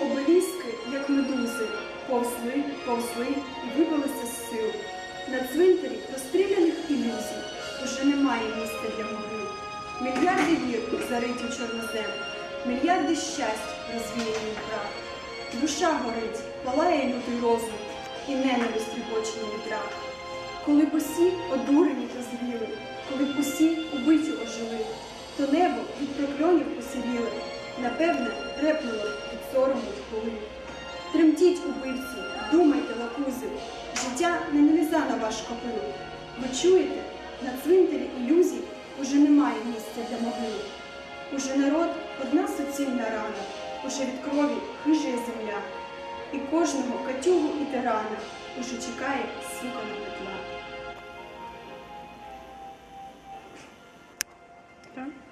обеліски, як медузи, повзли, повзли і вибилися з сил. На цвинтарі розстріляних ілюзій уже немає місця для могил. Мільярди вір зариті в чорнозем, мільярди щастя розвіяні в. Душа горить, палає лютий розум, і ненависть ріпочені вітра. Коли б усі одурені та зліли, коли б усі убиті ожили, то небо від посіріле, напевне, репнуло від сорому коли. Тремтіть, убивці, думайте, лакузи, життя не неліза на ваш копил. Ви чуєте, на цвинтарі ілюзій уже немає місця для могил. Уже народ одна суцільна рана, уже від крові хижує земля, і кожного катюгу і тирана уже чекає сукана петля. Так?